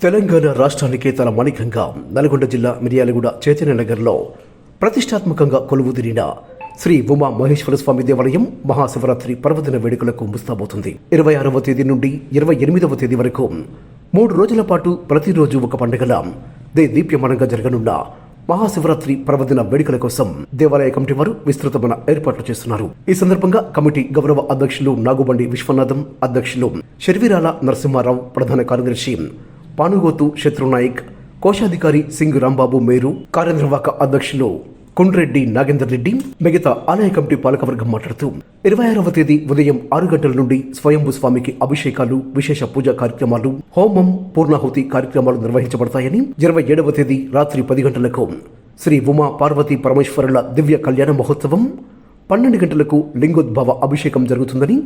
తెలంగాణ రాష్ట్రానికి తన మణికంగా నల్గొండ జిల్లా మిర్యాలగూడ చైతన్య నగర్లో ప్రతిష్టాత్మకంగా కొలువుదిరిన శ్రీ ఉమా మహేశ్వర స్వామి దేవాలయం మహాశివరాత్రి పర్వదిన వేడుకలకు ముస్తాబోతుంది ఇరవై ఆరవ తేదీ నుండి ఇరవై ఎనిమిదవ తేదీ వరకు మూడు రోజుల పాటు ప్రతిరోజు ఒక పండుగల దే దీప్యమానంగా జరగనున్న మహాశివరాత్రి పర్వదిన వేడుకల కోసం దేవాలయ కమిటీ వారు విస్తృతమైన ఏర్పాట్లు చేస్తున్నారు. ఈ సందర్భంగా కమిటీ గౌరవ అధ్యక్షులు నాగుబండి విశ్వనాథం అధ్యక్షులు షర్వీరాల నరసింహారావు ప్రధాన కార్యదర్శి పానుగోతు శత్రునాయక్ కోశాధికారి సింగ్ రాంబాబు మేరు కార్యనిర్వాహక అధ్యక్షులు కుండ్రెడ్డి నాగేందర్ రెడ్డి మిగతా ఆలయ కమిటీ పాలకవర్గం మాట్లాడుతూ ఇరవై ఆరవ తేదీ ఉదయం ఆరు గంటల నుండి స్వయంభూ స్వామికి అభిషేకాలు విశేష పూజా కార్యక్రమాలు హోమం పూర్ణాహుతి కార్యక్రమాలు నిర్వహించబడతాయని ఇరవై ఏడవ తేదీ రాత్రి పది గంటలకు శ్రీ ఉమా పార్వతీ పరమేశ్వరుల దివ్య కళ్యాణ మహోత్సవం పన్నెండు గంటలకు లింగోద్భవ అభిషేకం జరుగుతుందని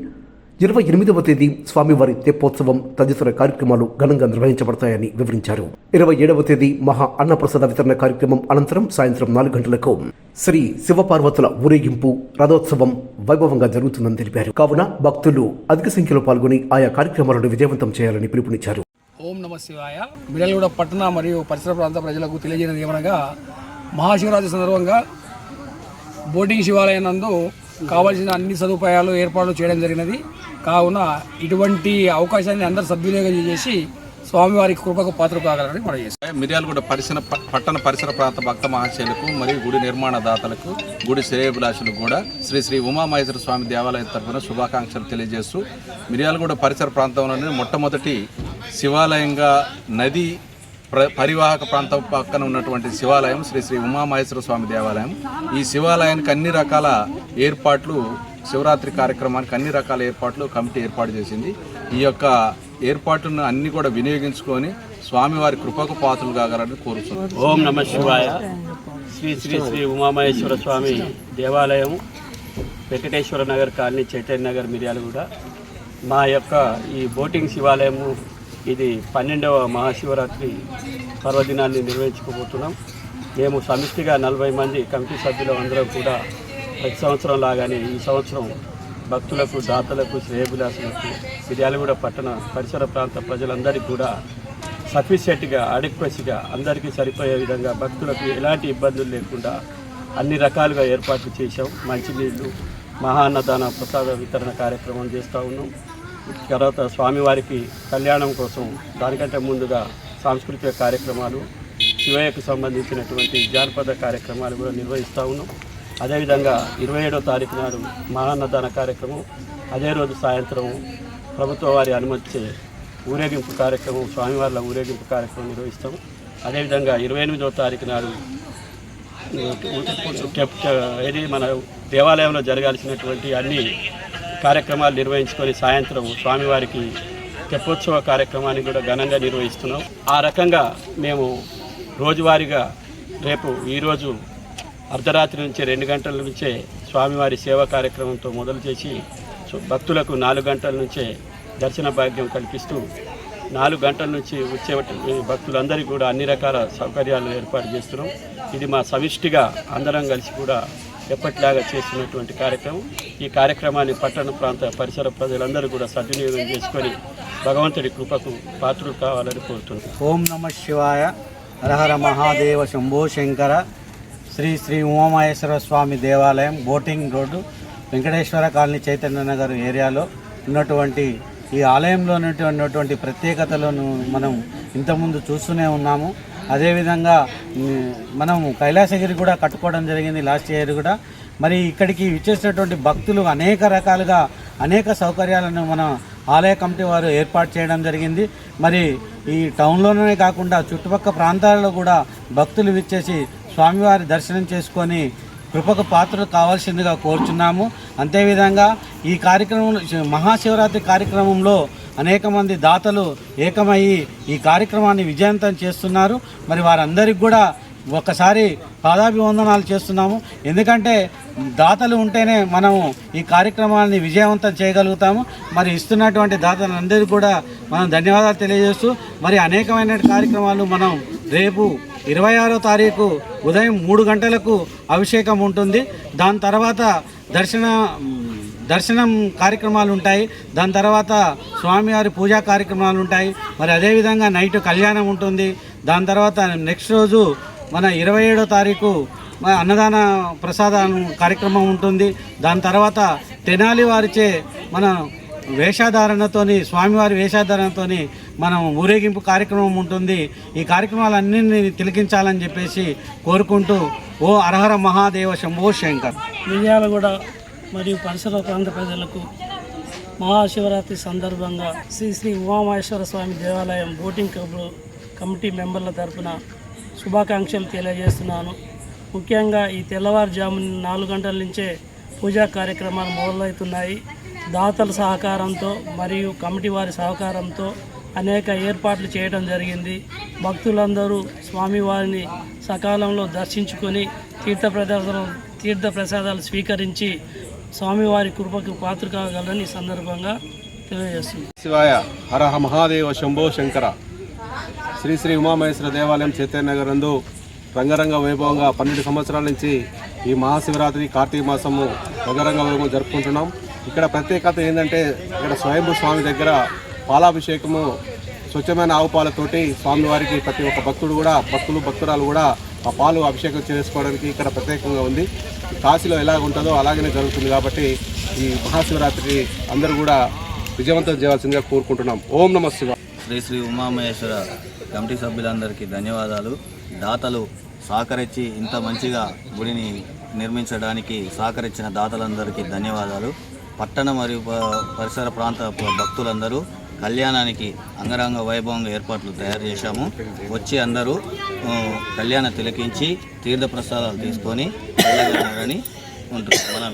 ఇరవై ఎనిమిదవ తేదీ స్వామివారి తెప్పోత్సవం తదితర కార్యక్రమాలు ఘనంగా నిర్వహించబడతాయని వివరించారు. ఇరవై ఏడవ తేదీ మహా అన్నప్రసాద వితరణ కార్యక్రమం అనంతరం సాయంత్రం నాలుగు గంటలకు శ్రీ శివపార్వతుల ఊరేగింపు రథోత్సవం వైభవంగా జరుగుతుందని తెలిపారు. కావున భక్తులు అధిక సంఖ్యలో పాల్గొని ఆయా కార్యక్రమాలను విజయవంతం చేయాలని పిలుపునిచ్చారు. ఓం నమ శివాయ. మిడలగూడ పట్టణ మరియు పరిసర ప్రాంత ప్రజలకు తెలియజేయడం ఏమనగా మహాశివరాత్రి సందర్భంగా బోటింగ్ శివాలయం నందు కావాల్సిన అన్ని సదుపాయాలు ఏర్పాట్లు చేయడం జరిగినది. కావున ఇటువంటి అవకాశాన్ని అందరూ సద్వినియోగం చేసి స్వామివారి కృపకు పాత్ర కాగలని మనం చేస్తాం. మిర్యాలగూడ పరిసర పట్టణ పరిసర ప్రాంత భక్త మహాశయులకు మరియు గుడి నిర్మాణ దాతలకు గుడి శ్రేయభిలాషులకు కూడా శ్రీ శ్రీ ఉమామహేశ్వర స్వామి దేవాలయం తరఫున శుభాకాంక్షలు తెలియజేస్తూ మిర్యాలగూడ పరిసర ప్రాంతంలోనే మొట్టమొదటి శివాలయంగా నది పరివాహక ప్రాంతం పక్కన ఉన్నటువంటి శివాలయం శ్రీ శ్రీ ఉమామహేశ్వర స్వామి దేవాలయం. ఈ శివాలయానికి అన్ని రకాల ఏర్పాట్లు శివరాత్రి కార్యక్రమానికి అన్ని రకాల ఏర్పాట్లు కమిటీ ఏర్పాటు చేసింది. ఈ యొక్క ఏర్పాట్లను అన్ని కూడా వినియోగించుకొని స్వామివారి కృపకు పాత్రలు కాగలని కోరుతున్నాను ఓం నమ శివాయ. శ్రీ శ్రీ శ్రీ ఉమామహేశ్వర స్వామి దేవాలయం వెంకటేశ్వర నగర్ కాలనీ చైతన్య నగర్ మిర్యాలగూడ. మా యొక్క ఈ బోటింగ్ శివాలయము ఇది పన్నెండవ మహాశివరాత్రి పర్వదినాన్ని నిర్వహించుకోబోతున్నాం మేము సమిష్టిగా నలభై మంది కమిటీ సభ్యులు అందరం కూడా ప్రతి సంవత్సరం లాగానే ఈ సంవత్సరం భక్తులకు దాతలకు శ్రేయభిలాసులకు మిర్యాలగూడ పట్టణ పరిసర ప్రాంత ప్రజలందరికీ కూడా సఫిషియెంట్గా అడిక్వసిగా అందరికీ సరిపోయే విధంగా భక్తులకు ఎలాంటి ఇబ్బందులు లేకుండా అన్ని రకాలుగా ఏర్పాట్లు చేశాం. మంచినీళ్ళు మహాన్నదాన ప్రసాద వితరణ కార్యక్రమం చేస్తూ ఉన్నాం. తర్వాత స్వామివారికి కళ్యాణం కోసం దానికంటే ముందుగా సాంస్కృతిక కార్యక్రమాలు శివయ్యకు సంబంధించినటువంటి జానపద కార్యక్రమాలు కూడా నిర్వహిస్తూ ఉన్నాం. అదేవిధంగా ఇరవై ఏడో తారీఖు నాడు మహాన్నదాన కార్యక్రమం అదే రోజు సాయంత్రం ప్రభుత్వ వారి అనుమతిచే ఊరేగింపు కార్యక్రమం స్వామివార్ల ఊరేగింపు కార్యక్రమం నిర్వహిస్తాం. అదేవిధంగా ఇరవై ఎనిమిదో తారీఖు నాడు ఏది మన దేవాలయంలో జరగాల్సినటువంటి అన్ని కార్యక్రమాలు నిర్వహించుకొని సాయంత్రం స్వామివారికి తెప్పోత్సవ కార్యక్రమాన్ని కూడా ఘనంగా నిర్వహిస్తున్నాం. ఆ రకంగా మేము రోజువారీగా రేపు ఈరోజు అర్ధరాత్రి నుంచి రెండు గంటల నుంచే స్వామివారి సేవా కార్యక్రమంతో మొదలు చేసి భక్తులకు నాలుగు గంటల నుంచే దర్శన భాగ్యం కల్పిస్తూ నాలుగు గంటల నుంచి వచ్చే భక్తులందరికీ కూడా అన్ని రకాల సౌకర్యాలు ఏర్పాటు చేస్తున్నాం. ఇది మా సమిష్టిగా అందరం కలిసి కూడా ఎప్పటిలాగా చేస్తున్నటువంటి కార్యక్రమం. ఈ కార్యక్రమాన్ని పట్టణ ప్రాంత పరిసర ప్రజలందరూ కూడా సద్వినియోగం చేసుకొని భగవంతుడి కృపకు పాత్రలు కావాలని కోరుతున్నాం. ఓం నమ శివాయ. హరహర మహాదేవ శంభో శంకర. శ్రీ శ్రీ ఉమామహేశ్వర స్వామి దేవాలయం boating road Venkateshwara colony Chaitanya Nagar ఏరియాలో ఉన్నటువంటి ఈ ఆలయంలో ఉన్నటువంటి ప్రత్యేకతలను మనం ఇంతకుముందు చూస్తూనే ఉన్నాము. అదేవిధంగా మనం కైలాసగిరి కూడా కట్టుకోవడం జరిగింది లాస్ట్ ఇయర్ కూడా. మరి ఇక్కడికి విచ్చేసినటువంటి భక్తులు అనేక రకాలుగా అనేక సౌకర్యాలను మన ఆలయ కమిటీ వారు ఏర్పాటు చేయడం జరిగింది. మరి ఈ టౌన్లోనే కాకుండా చుట్టుపక్కల ప్రాంతాలలో కూడా భక్తులు విచ్చేసి స్వామివారి దర్శనం చేసుకొని కృపకు పాత్రలు కావాల్సిందిగా కోరుచున్నాము. అంతేవిధంగా ఈ కార్యక్రమంలో మహాశివరాత్రి కార్యక్రమంలో అనేక మంది దాతలు ఏకమయ్యి ఈ కార్యక్రమాన్ని విజయవంతం చేస్తున్నారు. మరి వారందరికీ కూడా ఒక్కసారి పాదాభివందనాలు చేస్తున్నాము. ఎందుకంటే దాతలు ఉంటేనే మనము ఈ కార్యక్రమాన్ని విజయవంతం చేయగలుగుతాము. మరి ఇస్తున్నటువంటి దాతలందరికీ కూడా మనం ధన్యవాదాలు తెలియజేస్తూ మరి అనేకమైన కార్యక్రమాలు మనం రేపు ఇరవై ఆరో తారీఖు ఉదయం మూడు గంటలకు అభిషేకం ఉంటుంది. దాని తర్వాత దర్శన దర్శనం కార్యక్రమాలు ఉంటాయి దాని తర్వాత స్వామివారి పూజా కార్యక్రమాలు ఉంటాయి మరి అదేవిధంగా నైట్ కళ్యాణం ఉంటుంది. దాని తర్వాత నెక్స్ట్ రోజు మన ఇరవై ఏడో తారీఖు మన అన్నదాన ప్రసాదం కార్యక్రమం ఉంటుంది. దాని తర్వాత తెనాలి వారిచే మన వేషధారణతోని స్వామివారి వేషధారణతోని మనం ఊరేగింపు కార్యక్రమం ఉంటుంది. ఈ కార్యక్రమాలన్నీ తిలకించాలని చెప్పేసి కోరుకుంటూ ఓ అరహర మహాదేవ శంభో శంకర్. మిర్యాలగూడ మరియు పరిసర ప్రాంత ప్రజలకు మహాశివరాత్రి సందర్భంగా శ్రీ శ్రీ ఉమామహేశ్వర స్వామి దేవాలయం బోటింగ్ క్లబ్ కమిటీ మెంబర్ల తరపున శుభాకాంక్షలు తెలియజేస్తున్నాను. ముఖ్యంగా ఈ తెల్లవారుజామున నాలుగు గంటల నుంచే పూజా కార్యక్రమాలు మొదలవుతున్నాయి. దాతల సహకారంతో మరియు కమిటీ వారి సహకారంతో అనేక ఏర్పాట్లు చేయడం జరిగింది. భక్తులందరూ స్వామివారిని సకాలంలో దర్శించుకొని తీర్థ ప్రదర్శన తీర్థ ప్రసాదాలు స్వీకరించి స్వామివారి కృపకు పాత్ర కాగలని సందర్భంగా తెలియజేస్తుంది. శివాయ హరహ మహాదేవ శంభో శంకర. శ్రీ శ్రీ ఉమామహేశ్వర దేవాలయం చైతన్య నగర్ నందు రంగరంగ వైభవంగా పన్నెండు సంవత్సరాల నుంచి ఈ మహాశివరాత్రి కార్తీక మాసము రంగరంగ వైభవం జరుపుకుంటున్నాం. ఇక్కడ ప్రత్యేకత ఏంటంటే ఇక్కడ స్వయంభూ స్వామి దగ్గర పాలాభిషేకము స్వచ్ఛమైన ఆవు పాలతోటి స్వామివారికి ప్రతి ఒక్క భక్తుడు కూడా భక్తులు భక్తురాలు కూడా ఆ పాలు అభిషేకం చేసుకోవడానికి ఇక్కడ ప్రత్యేకంగా ఉంది. కాశీలో ఎలా ఉంటుందో అలాగనే జరుగుతుంది కాబట్టి ఈ మహాశివరాత్రి అందరూ కూడా విజయవంతం చేయాల్సిందిగా కోరుకుంటున్నాం. ఓం నమ శివ శ్రీ శ్రీ ఉమామహేశ్వర కమిటీ సభ్యులందరికీ ధన్యవాదాలు. దాతలు సహకరించి ఇంత మంచిగా గుడిని నిర్మించడానికి సహకరించిన దాతలందరికీ ధన్యవాదాలు. పట్టణ మరియు ప- పరిసర ప్రాంత భక్తులందరూ కళ్యాణానికి అంగరంగ వైభవంగా ఏర్పాట్లు తయారు చేశాము. వచ్చి అందరూ కళ్యాణ తిలకించి తీర్థప్రసాదాలు తీసుకొని వెళ్ళగలరని ఉంటుంది మనం